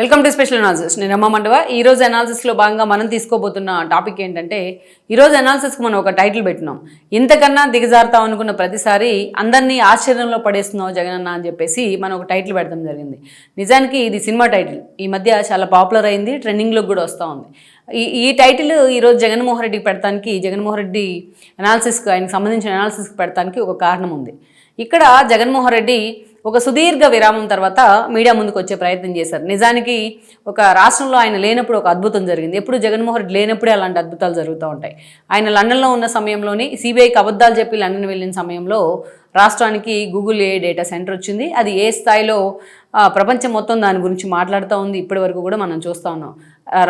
Welcome to special analysis నేను రమ్మ మండవ. ఈ రోజు అనాలిసిస్లో భాగంగా మనం తీసుకోబోతున్న టాపిక్ ఏంటంటే ఈరోజు అనాలిసిస్కి మనం ఒక టైటిల్ పెట్టినాం. ఇంతకన్నా దిగజారుతాం అనుకున్న ప్రతిసారి అందరినీ ఆశ్చర్యంలో పడేస్తున్నావు జగనన్న అని చెప్పేసి మనం ఒక టైటిల్ పెడతాం జరిగింది. నిజానికి ఇది సినిమా టైటిల్ ఈ మధ్య చాలా పాపులర్ అయింది ట్రెండింగ్లోకి కూడా వస్తూ ఉంది. ఈ ఈ టైటిల్ ఈరోజు జగన్మోహన్ రెడ్డికి పెడతానికి జగన్మోహన్ రెడ్డి అనాలిసిస్కి ఆయనకు సంబంధించిన అనాలిసిస్కి పెడతానికి ఒక కారణం ఉంది. ఇక్కడ జగన్మోహన్ రెడ్డి ఒక సుదీర్ఘ విరామం తర్వాత మీడియా ముందుకు వచ్చే ప్రయత్నం చేశారు. నిజానికి ఒక రాష్ట్రంలో ఆయన లేనప్పుడు ఒక అద్భుతం జరిగింది. ఎప్పుడు జగన్మోహన్ రెడ్డి లేనప్పుడే అలాంటి అద్భుతాలు జరుగుతూ ఉంటాయి. ఆయన లండన్లో ఉన్న సమయంలోని సిబిఐకి అబద్ధాలు చెప్పి లండన్ వెళ్ళిన సమయంలో రాష్ట్రానికి గూగుల్ ఏ డేటా సెంటర్ వచ్చింది. అది ఏ స్థాయిలో ప్రపంచం మొత్తం దాని గురించి మాట్లాడుతూ ఉంది. ఇప్పటి వరకు కూడా మనం చూస్తూ ఉన్నాం.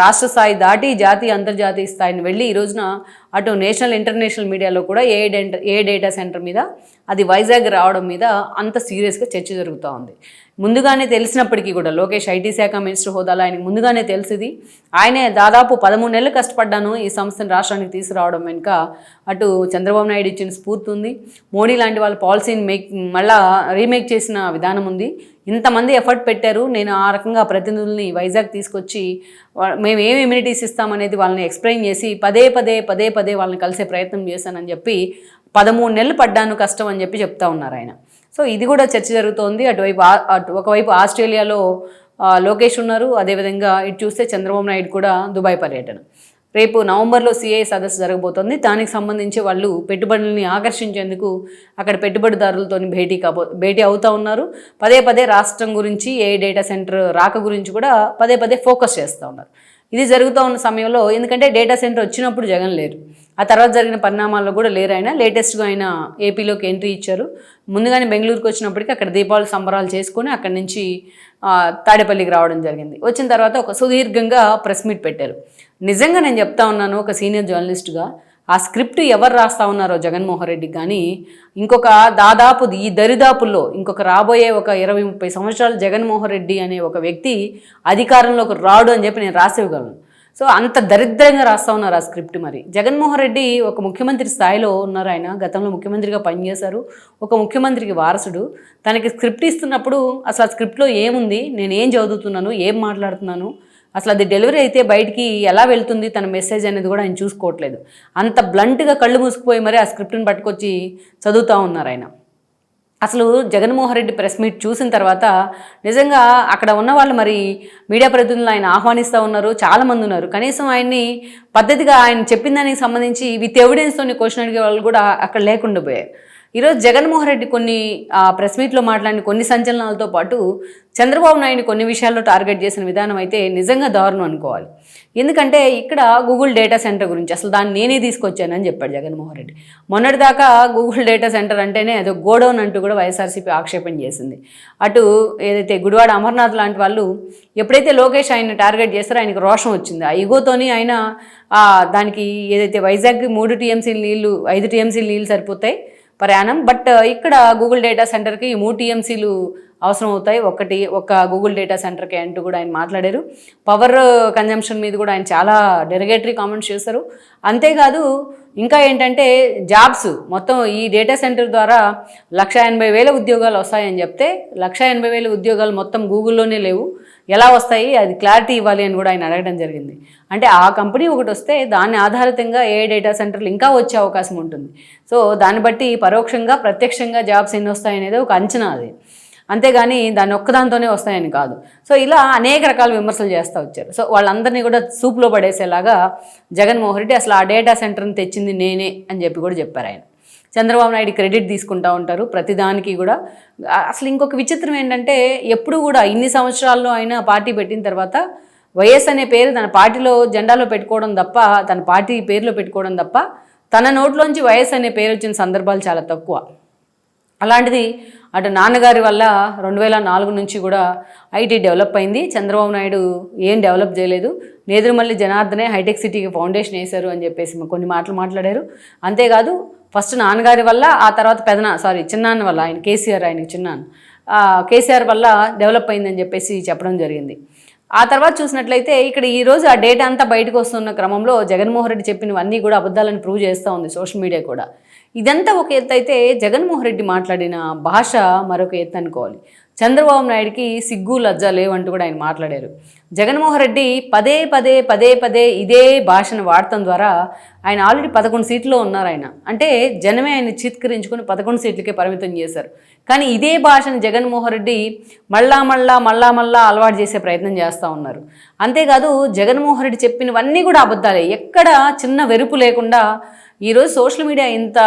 రాష్ట్ర స్థాయి దాటి జాతీయ అంతర్జాతీయ స్థాయిని వెళ్ళి ఈ రోజున అటు నేషనల్ ఇంటర్నేషనల్ మీడియాలో కూడా a data a data center మీద అది వైజాగ్ రావడం మీద అంత సీరియస్గా చర్చ జరుగుతూ ఉంది. ముందుగానే తెలిసినప్పటికీ కూడా లోకేష్ ఐటీ శాఖ మినిస్టర్ హోదాలో ఆయనకు ముందుగానే తెలిసింది. ఆయనే దాదాపు పదమూడు నెలలు కష్టపడ్డాను ఈ సంస్థను రాష్ట్రానికి తీసుకురావడం వెనుక అటు చంద్రబాబు నాయుడు ఇచ్చిన స్ఫూర్తి ఉంది. మోడీ లాంటి వాళ్ళ పాలసీని మేక్ మళ్ళా రీమేక్ చేసిన విధానం ఉంది. ఇంతమంది ఎఫర్ట్ పెట్టారు. నేను ఆ రకంగా ప్రతినిధుల్ని వైజాగ్ తీసుకొచ్చి మేము ఏం ఇమ్యూనిటీస్ ఇస్తామనేది వాళ్ళని ఎక్స్ప్లెయిన్ చేసి పదే పదే పదే పదే వాళ్ళని కలిసే ప్రయత్నం చేశానని చెప్పి పదమూడు నెలలు పడ్డాను కష్టం అని చెప్పి చెప్తా ఉన్నారు ఆయన. సో ఇది కూడా చర్చ జరుగుతోంది. అటువైపు అటు ఒకవైపు ఆస్ట్రేలియాలో లోకేష్ ఉన్నారు. అదేవిధంగా ఇటు చూస్తే చంద్రబాబు నాయుడు కూడా దుబాయ్ పర్యటన. రేపు నవంబర్లో సిఐ సదస్సు జరగబోతోంది. దానికి సంబంధించి వాళ్ళు పెట్టుబడుల్ని ఆకర్షించేందుకు అక్కడ పెట్టుబడిదారులతో భేటీ కాబో భేటీ అవుతూ ఉన్నారు. పదే పదే రాష్ట్రం గురించి ఏ డేటా సెంటర్ రాక గురించి కూడా పదే పదే ఫోకస్ చేస్తూ ఉన్నారు. ఇది జరుగుతూ ఉన్న సమయంలో ఎందుకంటే డేటా సెంటర్ వచ్చినప్పుడు జగన్ లేరు. ఆ తర్వాత జరిగిన పరిణామాల్లో కూడా లేరు ఆయన. లేటెస్ట్గా ఆయన ఏపీలోకి ఎంట్రీ ఇచ్చారు. ముందుగానే బెంగళూరుకి వచ్చినప్పటికీ అక్కడ దీపావళి సంబరాలు చేసుకొని అక్కడి నుంచి తాడేపల్లికి రావడం జరిగింది. వచ్చిన తర్వాత ఒక సుదీర్ఘంగా ప్రెస్ మీట్ పెట్టారు. నిజంగా నేను చెప్తా ఉన్నాను ఒక సీనియర్ జర్నలిస్ట్గా ఆ స్క్రిప్ట్ ఎవరు రాస్తా ఉన్నారో జగన్మోహన్ రెడ్డి కానీ ఇంకొక దాదాపు ఈ దరిదాపుల్లో ఇంకొక రాబోయే ఒక ఇరవై ముప్పై సంవత్సరాలు జగన్మోహన్ రెడ్డి అనే ఒక వ్యక్తి అధికారంలోకి రాడు అని చెప్పి నేను రాసివ్వగలను సో అంత దరిద్రంగా రాస్తా ఉన్నారు ఆ స్క్రిప్ట్ మరి. జగన్మోహన్ రెడ్డి ఒక ముఖ్యమంత్రి స్థాయిలో ఉన్నారు ఆయన. గతంలో ముఖ్యమంత్రిగా పనిచేశారు. ఒక ముఖ్యమంత్రికి వారసుడు. తనకి స్క్రిప్ట్ ఇస్తున్నప్పుడు అసలు ఆ స్క్రిప్ట్లో ఏముంది? నేను ఏం చదువుతున్నాను? ఏం మాట్లాడుతున్నాను? అసలు అది డెలివరీ అయితే బయటికి ఎలా వెళ్తుంది తన మెసేజ్ అనేది కూడా ఆయన చూసుకోవట్లేదు. అంత బ్లంట్గా కళ్ళు మూసుకుపోయి మరీ ఆ స్క్రిప్ట్ని పట్టుకొచ్చి చదువుతూ ఉన్నారు ఆయన. అసలు జగన్మోహన్ రెడ్డి ప్రెస్ మీట్ చూసిన తర్వాత నిజంగా అక్కడ ఉన్న వాళ్ళు మరి మీడియా ప్రతినిధులను ఆయన ఆహ్వానిస్తూ ఉన్నారు చాలామంది ఉన్నారు. కనీసం ఆయన్ని పద్ధతిగా ఆయన చెప్పిన దానికి సంబంధించి విత్ ఎవిడెన్స్తో క్వశ్చన్ అడిగే వాళ్ళు కూడా అక్కడ లేకుండా పోయారు. ఈరోజు జగన్మోహన్ రెడ్డి కొన్ని ప్రెస్ మీట్లో మాట్లాడిన కొన్ని సంచలనాలతో పాటు చంద్రబాబు నాయుడు కొన్ని విషయాల్లో టార్గెట్ చేసిన విధానం అయితే నిజంగా దారుణం అనుకోవాలి. ఎందుకంటే ఇక్కడ గూగుల్ డేటా సెంటర్ గురించి అసలు దాన్ని నేనే తీసుకొచ్చానని చెప్పాడు జగన్మోహన్ రెడ్డి. మొన్నటిదాకా గూగుల్ డేటా సెంటర్ అంటేనే అదో గోడౌన్ అంటూ కూడా వైఎస్ఆర్సీపీ ఆక్షేపణ చేసింది. అటు ఏదైతే గుడివాడ అమర్నాథ్ లాంటి వాళ్ళు ఎప్పుడైతే లోకేష్ ఆయన టార్గెట్ చేస్తారో ఆయనకు రోషం వచ్చింది. ఆ ఇగోతోని ఆయన దానికి ఏదైతే వైజాగ్ మూడు టీఎంసీలు నీళ్ళు ఐదు టీఎంసీలు నీళ్ళు సరిపోతాయి ప్రయాణం. బట్ ఇక్కడ గూగుల్ డేటా సెంటర్కి ఈ మూడు టీఎంసీలు అవసరం అవుతాయి. ఒకటి ఒక గూగుల్ డేటా సెంటర్కి అంటూ కూడా ఆయన మాట్లాడారు. పవర్ కన్జంప్షన్ మీద కూడా ఆయన చాలా డెరిగేటరీ కామెంట్స్ చేశారు. అంతేకాదు ఇంకా ఏంటంటే జాబ్స్ మొత్తం ఈ డేటా సెంటర్ ద్వారా లక్ష ఎనభై వేల ఉద్యోగాలు వస్తాయని చెప్తే లక్ష ఎనభై వేల ఉద్యోగాలు మొత్తం గూగుల్లోనే లేవు. ఎలా వస్తాయి అది క్లారిటీ ఇవ్వాలి అని కూడా ఆయన అడగడం జరిగింది. అంటే ఆ కంపెనీ ఒకటి వస్తే దాన్ని ఆధారితంగా ఏ డేటా సెంటర్లు ఇంకా వచ్చే అవకాశం ఉంటుంది. సో దాన్ని బట్టి పరోక్షంగా ప్రత్యక్షంగా జాబ్స్ ఎన్ని వస్తాయనేది ఒక అంచనా అది. అంతేగాని దాని ఒక్కదాంతోనే వస్తాయని కాదు. సో ఇలా అనేక రకాల విమర్శలు చేస్తూ వచ్చారు. సో వాళ్ళందరినీ కూడా సూప్లో పడేసేలాగా జగన్మోహన్ రెడ్డి అసలు ఆ డేటా సెంటర్ని తెచ్చింది నేనే అని చెప్పి కూడా చెప్పారు ఆయన. చంద్రబాబు నాయుడు క్రెడిట్ తీసుకుంటూ ఉంటారు. ప్రతిదానికి కూడా అసలు ఇంకొక విచిత్రం ఏంటంటే ఎప్పుడు కూడా ఇన్ని సంవత్సరాల్లో అయినా పార్టీ పెట్టిన తర్వాత వైఎస్ అనే పేరు తన పార్టీలో జెండాలో పెట్టుకోవడం తప్ప తన పార్టీ పేరులో పెట్టుకోవడం తప్ప తన నోట్లోంచి వైఎస్ అనే పేరు వచ్చిన సందర్భాలు చాలా తక్కువ. అలాంటిది అటు నాన్నగారి వల్ల రెండు వేల నాలుగు నుంచి కూడా ఐటీ డెవలప్ అయింది. చంద్రబాబు నాయుడు ఏం డెవలప్ చేయలేదు. నేదురుమల్లి జనార్దనే హైటెక్ సిటీకి ఫౌండేషన్ వేశారు అని చెప్పేసి కొన్ని మాటలు మాట్లాడారు. అంతేకాదు ఫస్ట్ నాన్నగారి వల్ల ఆ తర్వాత పెదనా సారీ చిన్నాన్న వల్ల ఆయన కేసీఆర్ ఆయన చిన్నాన్న. కేసీఆర్ వల్ల డెవలప్ అయిందని చెప్పేసి చెప్పడం జరిగింది. ఆ తర్వాత చూసినట్లయితే ఇక్కడ ఈ రోజు ఆ డేటా అంతా బయటకు వస్తున్న క్రమంలో జగన్మోహన్ రెడ్డి చెప్పినవన్నీ కూడా అబద్ధాలను ప్రూవ్ చేస్తూ ఉంది సోషల్ మీడియా కూడా. ఇదంతా ఒక ఎత్తు అయితే జగన్మోహన్ రెడ్డి మాట్లాడిన భాష మరొక ఎత్తు అనుకోవాలి. చంద్రబాబు నాయుడికి సిగ్గు లజ్జ లేవంటూ కూడా ఆయన మాట్లాడారు. జగన్మోహన్ రెడ్డి పదే పదే పదే పదే ఇదే భాషను వాడటం ద్వారా ఆయన ఆల్రెడీ పదకొండు సీట్లో ఉన్నారు ఆయన. అంటే జనమే ఆయన చిత్కరించుకుని పదకొండు సీట్లకే పరిమితం చేశారు. కానీ ఇదే భాషను జగన్మోహన్ రెడ్డి మళ్ళా మళ్ళా మళ్ళా మళ్ళా అలవాటు చేసే ప్రయత్నం చేస్తూ ఉన్నారు. అంతేకాదు జగన్మోహన్ రెడ్డి చెప్పినవన్నీ కూడా అబద్ధాలే. ఎక్కడ చిన్న వెరుపు లేకుండా ఈరోజు సోషల్ మీడియా ఇంత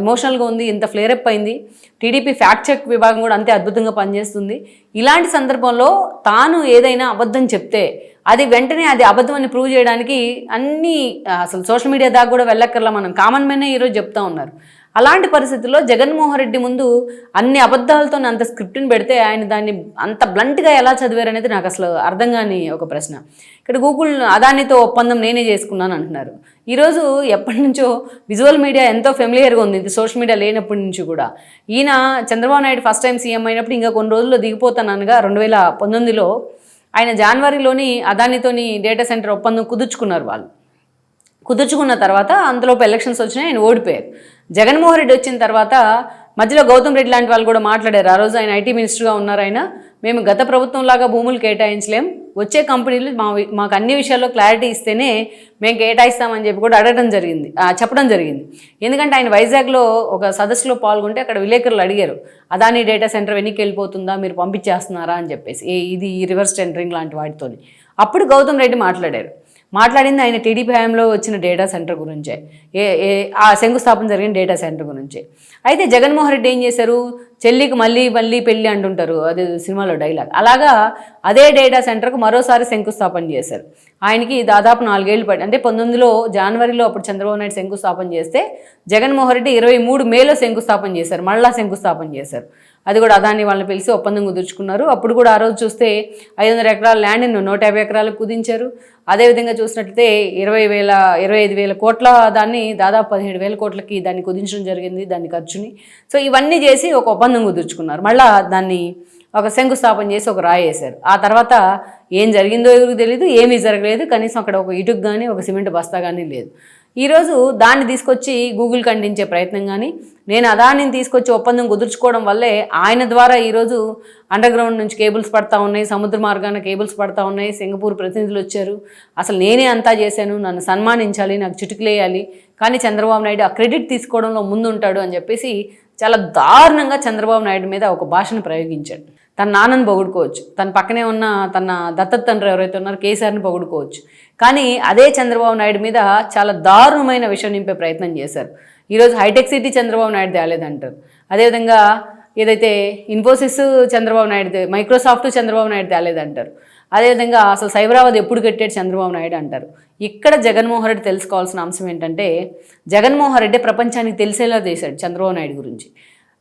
ఎమోషనల్గా ఉంది ఇంత ఫ్లేరప్ అయింది. టీడీపీ ఫ్యాక్ట్ చెక్ విభాగం కూడా అంతే అద్భుతంగా పనిచేస్తుంది. ఇలాంటి సందర్భంలో తాను ఏదైనా అబద్ధం చెప్తే అది వెంటనే అది అబద్ధం అని ప్రూవ్ చేయడానికి అన్ని అసలు సోషల్ మీడియా దాకా కూడా వెళ్ళక్కర్లా మనం. కామన్ మెనే ఈరోజు చెప్తా ఉన్నారు. అలాంటి పరిస్థితుల్లో జగన్మోహన్ రెడ్డి ముందు అన్ని అబద్ధాలతో అంత స్క్రిప్ట్ని పెడితే ఆయన దాన్ని అంత బ్లంట్గా ఎలా చదివారు అనేది నాకు అసలు అర్థం కాని ఒక ప్రశ్న. ఇక్కడ గూగుల్ అదానితో ఒప్పందం నేనే చేసుకున్నాను అంటున్నారు. ఈరోజు ఎప్పటి నుంచో విజువల్ మీడియా ఎంతో ఫెమిలియర్గా ఉంది. ఇది సోషల్ మీడియా లేనప్పటి నుంచి కూడా. ఈయన Chandrababu Naidu first time CM అయినప్పుడు ఇంకా కొన్ని రోజుల్లో దిగిపోతానగా రెండు వేల పంతొమ్మిదిలో ఆయన జనవరిలోని అదానితోని డేటా సెంటర్ ఒప్పందం కుదుర్చుకున్నారు వాళ్ళు. కుదుర్చుకున్న తర్వాత అంతలోపు ఎలక్షన్స్ వచ్చినాయి ఆయన ఓడిపోయారు. జగన్మోహన్ రెడ్డి వచ్చిన తర్వాత మధ్యలో గౌతమ్ రెడ్డి లాంటి వాళ్ళు కూడా మాట్లాడారు. ఆ రోజు ఆయన ఐటీ మినిస్టర్గా ఉన్నారు ఆయన. మేము గత ప్రభుత్వం లాగా భూములు కేటాయించలేం. వచ్చే కంపెనీలు మా మాకు అన్ని విషయాల్లో క్లారిటీ ఇస్తేనే మేము కేటాయిస్తామని చెప్పి కూడా అడగడం జరిగింది. చెప్పడం జరిగింది. ఎందుకంటే ఆయన వైజాగ్లో ఒక సదస్సులో పాల్గొంటే అక్కడ విలేకరులు అడిగారు. అదాని డేటా సెంటర్ వెనక్కి వెళ్ళిపోతుందా? మీరు పంపించేస్తున్నారా? అని చెప్పేసి. ఏ ఇది రివర్స్ టెండరింగ్ లాంటి వాటితోని. అప్పుడు గౌతమ్ రెడ్డి మాట్లాడారు. మాట్లాడింది ఆయన టీడీపీ హయాంలో వచ్చిన డేటా సెంటర్ గురించే. ఏ ఏ ఆ శంకుస్థాపన జరిగిన డేటా సెంటర్ గురించే. అయితే జగన్మోహన్ రెడ్డి ఏం చేశారు? చెల్లికి మళ్ళీ మళ్ళీ పెళ్ళి అంటుంటారు. అది సినిమాలో డైలాగ్. అలాగా అదే డేటా సెంటర్కు మరోసారి శంకుస్థాపన చేశారు. ఆయనకి దాదాపు నాలుగేళ్ళు పడి అంటే పంతొమ్మిదిలో జనవరిలో అప్పుడు చంద్రబాబు నాయుడు శంకుస్థాపన చేస్తే జగన్మోహన్ రెడ్డి ఇరవై మూడు మేలో శంకుస్థాపన చేశారు. మళ్ళా శంకుస్థాపన చేశారు. అది కూడా అదాని వాళ్ళని పిలిచి ఒప్పందం కుదుర్చుకున్నారు. అప్పుడు కూడా ఆ రోజు చూస్తే ఐదు వందల ఎకరాల ల్యాండ్ను నూట యాభై ఎకరాలకు కుదించారు. అదేవిధంగా చూసినట్లయితే ఇరవై వేల ఇరవై ఐదు వేల కోట్ల దాన్ని దాదాపు పదిహేడు వేల కోట్లకి దాన్ని కుదించడం జరిగింది దాని ఖర్చుని. సో ఇవన్నీ చేసి ఒక ఒప్పందం కుదుర్చుకున్నారు. మళ్ళా దాన్ని ఒక శంకుస్థాపన చేసి ఒక రాయి వేశారు. ఆ తర్వాత ఏం జరిగిందో ఎవరికి తెలియదు ఏమీ జరగలేదు. కనీసం అక్కడ ఒక ఇటుకు కానీ ఒక సిమెంట్ బస్తా కానీ లేదు. ఈరోజు దాన్ని తీసుకొచ్చి గూగుల్ ఖండించే ప్రయత్నం కానీ నేను అదానిని తీసుకొచ్చి ఒప్పందం కుదుర్చుకోవడం వల్లే ఆయన ద్వారా ఈరోజు అండర్ గ్రౌండ్ నుంచి కేబుల్స్ పడతా ఉన్నాయి సముద్ర మార్గాన కేబుల్స్ పడతా ఉన్నాయి సింగపూర్ ప్రతినిధులు వచ్చారు. అసలు నేనే అంతా చేశాను నన్ను సన్మానించాలి నాకు చిటుకులేయాలి కానీ చంద్రబాబు నాయుడు ఆ క్రెడిట్ తీసుకోవడంలో ముందుంటాడు అని చెప్పేసి చాలా దారుణంగా చంద్రబాబు నాయుడు మీద ఒక భాషను ప్రయోగించాడు. తన నాన్నని పొగుడుకోవచ్చు. తన పక్కనే ఉన్న తన దత్తత తండ్రి ఎవరైతే ఉన్నారో కేసీఆర్ని పొగుడుకోవచ్చు. కానీ అదే చంద్రబాబు నాయుడు మీద చాలా దారుణమైన విషయం నింపే ప్రయత్నం చేశారు. ఈరోజు హైటెక్ సిటీ చంద్రబాబు నాయుడు తేలేదంటారు. అదేవిధంగా ఏదైతే ఇన్ఫోసిస్ చంద్రబాబు నాయుడు మైక్రోసాఫ్ట్ చంద్రబాబు నాయుడు తేలేదంటారు. అదేవిధంగా అసలు సైబరాబాద్ ఎప్పుడు కట్టాడు చంద్రబాబు నాయుడు అంటారు. ఇక్కడ జగన్మోహన్ రెడ్డి తెలుసుకోవాల్సిన అంశం ఏంటంటే జగన్మోహన్ రెడ్డి ప్రపంచానికి తెలిసేలా చేశాడు చంద్రబాబు నాయుడు గురించి.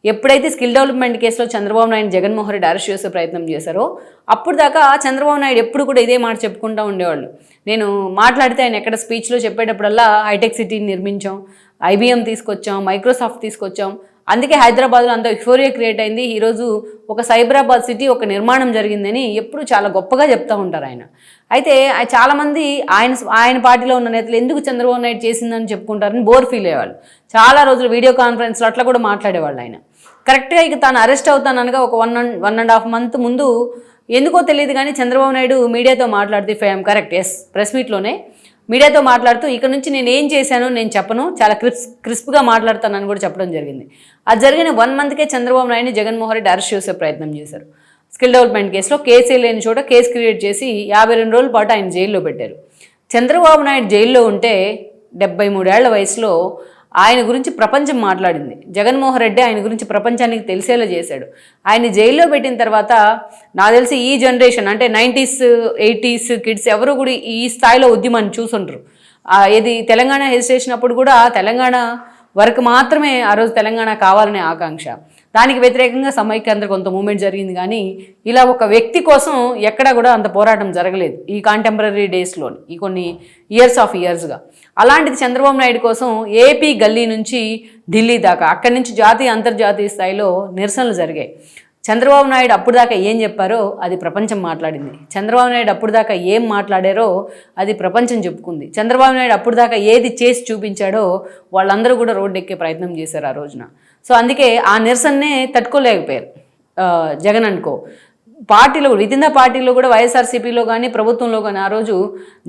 ఎప్పుడైతే స్కిల్ డెవలప్మెంట్ కేసులో చంద్రబాబు నాయుడు జగన్మోహన్ రెడ్డి అరెస్ట్ చేసే ప్రయత్నం చేశారో అప్పుడు దాకా చంద్రబాబు నాయుడు ఎప్పుడు కూడా ఇదే మాట చెప్పుకుంటూ ఉండేవాళ్ళు. నేను మాట్లాడితే ఆయన ఎక్కడ స్పీచ్లో చెప్పేటప్పుడల్లా హైటెక్ సిటీని నిర్మించాం ఐబీఎం తీసుకొచ్చాం మైక్రోసాఫ్ట్ తీసుకొచ్చాం అందుకే హైదరాబాద్లో అంత ఎక్స్ఫోరియా క్రియేట్ అయింది. ఈరోజు ఒక సైబరాబాద్ సిటీ ఒక నిర్మాణం జరిగిందని ఎప్పుడు చాలా గొప్పగా చెప్తూ ఉంటారు ఆయన. అయితే చాలామంది ఆయన ఆయన పార్టీలో ఉన్న నేతలు ఎందుకు చంద్రబాబు నాయుడు చేసిందని చెప్పుకుంటారని బోర్ ఫీల్ అయ్యేవాళ్ళు. చాలా రోజులు వీడియో కాన్ఫరెన్స్లో అట్లా కూడా మాట్లాడేవాళ్ళు ఆయన. కరెక్ట్గా ఇక తాను అరెస్ట్ అవుతాననగా ఒక one one and half month ముందు ఎందుకో తెలియదు కానీ చంద్రబాబు నాయుడు మీడియాతో మాట్లాడితే ఫేమ్ కరెక్ట్. ఎస్ ప్రెస్ మీట్లోనే. మీడియాతో మాట్లాడుతూ ఇక్కడ నుంచి నేను ఏం చేశానో నేను చెప్పను చాలా క్రిప్స్ క్రిస్ప్గా మాట్లాడతానని కూడా చెప్పడం జరిగింది. అది జరిగిన వన్ మంత్కే చంద్రబాబు నాయుడిని జగన్మోహన్ రెడ్డి అరెస్ట్ చేసే ప్రయత్నం చేశారు. స్కిల్ డెవలప్మెంట్ కేసులో కేసే లేని చోట కేసు క్రియేట్ చేసి యాభై రెండు రోజుల పాటు ఆయన జైల్లో పెట్టారు. చంద్రబాబు నాయుడు జైల్లో ఉంటే డెబ్బై మూడేళ్ళ వయసులో ఆయన గురించి ప్రపంచం మాట్లాడింది. జగన్మోహన్ రెడ్డి ఆయన గురించి ప్రపంచానికి తెలిసేలా చేశాడు. ఆయన జైల్లో పెట్టిన తర్వాత నాకు తెలిసి ఈ జనరేషన్ అంటే నైంటీస్ ఎయిటీస్ కిడ్స్ ఎవరు కూడా ఈ స్థాయిలో ఉద్యమాన్ని చూసుంటారు ఏది ఇది తెలంగాణ హెజిటేషన్ అప్పుడు కూడా తెలంగాణ వరకు మాత్రమే ఆ రోజు తెలంగాణ కావాలనే ఆకాంక్ష. దానికి వ్యతిరేకంగా సమైక్యాంధ్ర కొంత మూమెంట్ జరిగింది కానీ ఇలా ఒక వ్యక్తి కోసం ఎక్కడా కూడా అంత పోరాటం జరగలేదు ఈ కాంటెంపరీ డేస్లో ఈ కొన్ని ఇయర్స్ ఆఫ్ ఇయర్స్గా అలాంటిది చంద్రబాబు నాయుడు కోసం ఏపీ గల్లీ నుంచి ఢిల్లీ దాకా అక్కడి నుంచి జాతీయ అంతర్జాతీయ స్థాయిలో నిరసనలు జరిగాయి. చంద్రబాబు నాయుడు అప్పుడు దాకా ఏం చెప్పారో అది ప్రపంచం మాట్లాడింది. చంద్రబాబు నాయుడు అప్పుడు దాకా ఏం మాట్లాడారో అది ప్రపంచం చెప్పుకుంది. చంద్రబాబు నాయుడు అప్పుడు దాకా ఏది చేసి చూపించాడో వాళ్ళందరూ కూడా రోడ్డెక్కే ప్రయత్నం చేశారు ఆ రోజున. సో అందుకే ఆ నిరసననే తట్టుకోలేకపోయారు. జగన్ అనుకో. పార్టీలో విత్ ఇన్ ద పార్టీలో కూడా వైఎస్ఆర్సీపీలో కానీ ప్రభుత్వంలో కానీ ఆ రోజు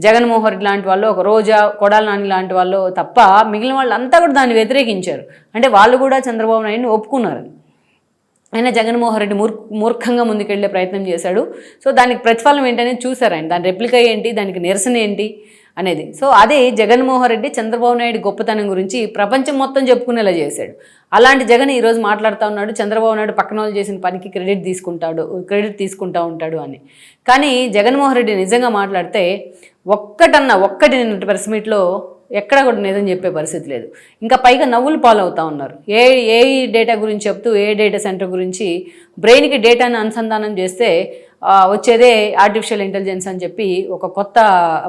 జగన్మోహన్ రెడ్డి లాంటి వాళ్ళు ఒక రోజా కొడాల నాని లాంటి వాళ్ళు తప్ప మిగిలిన వాళ్ళంతా కూడా దాన్ని వ్యతిరేకించారు. అంటే వాళ్ళు కూడా చంద్రబాబు నాయుడిని ఒప్పుకున్నారు. అయినా జగన్మోహన్ రెడ్డి మూర్ మూర్ఖంగా ముందుకెళ్ళే ప్రయత్నం చేశాడు. సో దానికి ప్రతిఫలం ఏంటనేది చూశారు ఆయన. దాని రెప్లికా ఏంటి? దానికి నిరసన ఏంటి? అనేది. సో అదే జగన్మోహన్ రెడ్డి చంద్రబాబు నాయుడు గొప్పతనం గురించి ప్రపంచం మొత్తం చెప్పుకునేలా చేశాడు. అలాంటి జగన్ ఈరోజు మాట్లాడుతూ ఉన్నాడు చంద్రబాబు నాయుడు పక్కన వాళ్ళు చేసిన పనికి క్రెడిట్ తీసుకుంటాడు క్రెడిట్ తీసుకుంటా ఉంటాడు అని. కానీ జగన్మోహన్ రెడ్డి నిజంగా మాట్లాడితే ఒక్కటన్నా ఒక్కటి నిన్న ప్రెస్ మీట్లో ఎక్కడ కూడా నిజం చెప్పే పరిస్థితి లేదు. ఇంకా పైగా నవ్వులు పాలవుతూ ఉన్నారు. ఏ ఏ డేటా గురించి చెప్తూ ఏ డేటా సెంటర్ గురించి బ్రెయిన్కి డేటాను అనుసంధానం చేస్తే వచ్చేదే ఆర్టిఫిషియల్ ఇంటెలిజెన్స్ అని చెప్పి ఒక కొత్త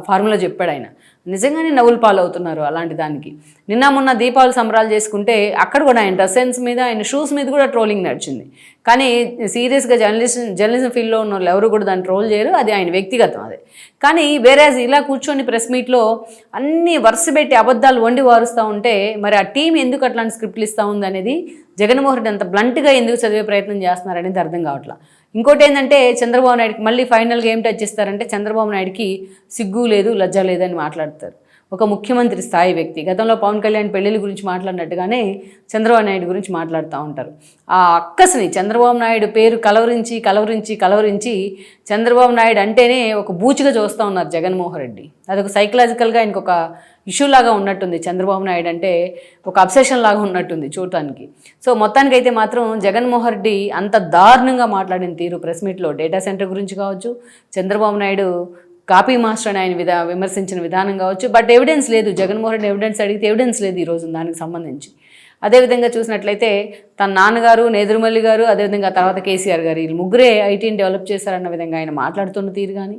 ఫార్ములా చెప్పాడు ఆయన. నిజంగానే నవ్వులు పాలవుతున్నారు అలాంటి దానికి. నిన్న మొన్న దీపావళి సంబరాలు చేసుకుంటే అక్కడ కూడా ఆయన డ్రెస్సెన్స్ మీద ఆయన షూస్ మీద కూడా ట్రోలింగ్ నడిచింది. కానీ సీరియస్గా జర్నలిస్ట్ జర్నలిజం ఫీల్డ్లో ఉన్న వాళ్ళు ఎవరు కూడా దాన్ని ట్రోల్ చేయరు అది ఆయన వ్యక్తిగతం అది. కానీ వేరే ఇలా కూర్చొని ప్రెస్ మీట్లో అన్ని వరుస పెట్టి అబద్ధాలు వండి వారుస్తూ ఉంటే మరి ఆ టీం ఎందుకు అట్లాంటి స్క్రిప్ట్లు ఇస్తూ ఉంది అనేది జగన్మోహన్ రెడ్డి అంత బ్లంట్గా ఎందుకు చదివే ప్రయత్నం చేస్తున్నారనేది అర్థం కావట్లేదు ఇంకోటి ఏంటంటే చంద్రబాబు నాయుడుకి మళ్ళీ ఫైనల్గా ఏం టచ్ చేస్తారంటే చంద్రబాబు నాయుడుకి సిగ్గు లేదు లజ్జ లేదని మాట్లాడతారు. ఒక ముఖ్యమంత్రి స్థాయి వ్యక్తి. గతంలో పవన్ కళ్యాణ్ పెళ్ళిళ్ళ గురించి మాట్లాడినట్టుగానే చంద్రబాబు నాయుడు గురించి మాట్లాడుతూ ఉంటారు. ఆ అక్కస్ని చంద్రబాబు నాయుడు పేరు కలవరించి కలవరించి కలవరించి చంద్రబాబు నాయుడు అంటేనే ఒక బూచిగా చూస్తూ ఉన్నారు జగన్మోహన్ రెడ్డి. అదొక సైకలాజికల్గా ఇంకొక ఇష్యూ లాగా ఉన్నట్టుంది. చంద్రబాబు నాయుడు అంటే ఒక అబ్సెషన్ లాగా ఉన్నట్టుంది చూడటానికి. సో మొత్తానికైతే మాత్రం జగన్మోహన్ రెడ్డి అంత దారుణంగా మాట్లాడిన తీరు ప్రెస్ మీట్లో. డేటా సెంటర్ గురించి కావచ్చు చంద్రబాబు నాయుడు కాపీ మాస్టర్ అని ఆయన విధా విమర్శించిన విధానం కావచ్చు. బట్ ఎవిడెన్స్ లేదు. జగన్మోహన్ రెడ్డి ఎవిడెన్స్ అడిగితే ఎవిడెన్స్ లేదు ఈరోజు దానికి సంబంధించి. అదేవిధంగా చూసినట్లయితే తన నాన్నగారు నేదురుమల్లి గారు అదేవిధంగా తర్వాత కేసీఆర్ గారు వీళ్ళు ముగ్గురే ఐటీని డెవలప్ చేశారన్న విధంగా ఆయన మాట్లాడుతున్న తీరు కానీ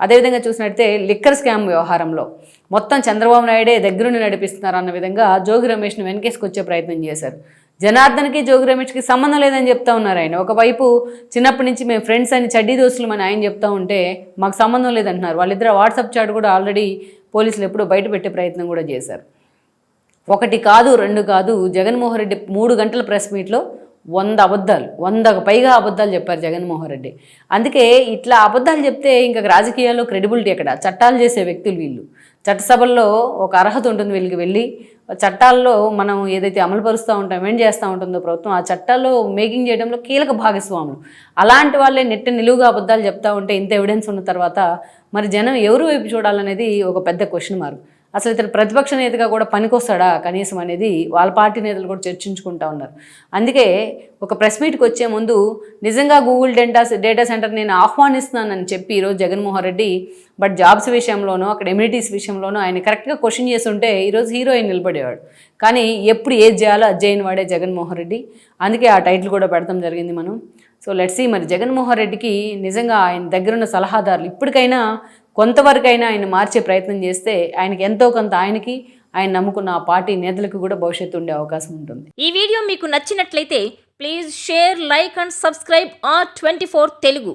అదేవిధంగా చూసినట్లయితే లిక్కర్ స్కామ్ వ్యవహారంలో మొత్తం చంద్రబాబు నాయుడే దగ్గరుండి నడిపిస్తున్నారు అన్న విధంగా జోగి రమేష్ని వెనకేసుకొచ్చే ప్రయత్నం చేశారు. జనార్దన్కి జోగి రమేష్కి సంబంధం లేదని చెప్తా ఉన్నారు ఆయన. ఒకవైపు చిన్నప్పటి నుంచి మేము ఫ్రెండ్స్ అని చడ్డీ దోస్తులు అని ఆయన చెప్తా ఉంటే మాకు సంబంధం లేదంటున్నారు. వాళ్ళిద్దరు వాట్సాప్ చాట్ కూడా ఆల్రెడీ పోలీసులు ఎప్పుడో బయట పెట్టే ప్రయత్నం కూడా చేశారు. ఒకటి కాదు రెండు కాదు జగన్మోహన్ రెడ్డి మూడు గంటల ప్రెస్ మీట్లో వంద అబద్ధాలు వందకు పైగా అబద్ధాలు చెప్పారు జగన్మోహన్ రెడ్డి. అందుకే ఇట్లా అబద్ధాలు చెప్తే ఇంకా రాజకీయాల్లో క్రెడిబిలిటీ ఎక్కడ? చట్టాలు చేసే వ్యక్తులు వీళ్ళు. చట్టసభల్లో ఒక అర్హత ఉంటుంది వీళ్ళకి వెళ్ళి. చట్టాల్లో మనం ఏదైతే అమలు పరుస్తూ ఉంటాం ఏం చేస్తూ ఉంటుందో ప్రభుత్వం ఆ చట్టాల్లో మేకింగ్ చేయడంలో కీలక భాగస్వాములు. అలాంటి వాళ్ళే నెట్ట నిలువుగా అబద్ధాలు చెప్తా ఉంటే ఇంత ఎవిడెన్స్ ఉన్న తర్వాత మరి జనం ఎవరు వైపు చూడాలనేది ఒక పెద్ద క్వశ్చన్ మార్క్ అసలు ఇతను ప్రతిపక్ష నేతగా కూడా పనికొస్తాడా కనీసం అనేది వాళ్ళ పార్టీ నేతలు కూడా చర్చించుకుంటా ఉన్నారు. అందుకే ఒక ప్రెస్ మీట్కి వచ్చే ముందు నిజంగా గూగుల్ డేటా డేటా సెంటర్ నేను ఆహ్వానిస్తున్నానని చెప్పి ఈరోజు జగన్మోహన్ రెడ్డి బట్ జాబ్స్ విషయంలోనూ అక్కడ ఎమ్యూనిటీస్ విషయంలోనూ ఆయన కరెక్ట్గా క్వశ్చన్ చేస్తుంటే ఈరోజు హీరోయిన్ నిలబడేవాడు. కానీ ఎప్పుడు ఏది చేయాలో అది చేయని వాడే జగన్మోహన్ రెడ్డి. అందుకే ఆ టైటిల్ కూడా పెడతాం జరిగింది మనం. సో లెట్స్ సీ మరి జగన్మోహన్ రెడ్డికి నిజంగా ఆయన దగ్గరున్న సలహాదారులు ఇప్పటికైనా కొంతవరకైనా ఆయన మార్చే ప్రయత్నం చేస్తే ఆయనకి ఎంతో కొంత ఆయనకి ఆయన నమ్ముకున్న ఆ పార్టీ నేతలకు కూడా భవిష్యత్తు ఉండే అవకాశం ఉంటుంది. ఈ వీడియో మీకు నచ్చినట్లయితే please share like and subscribe R twenty Telugu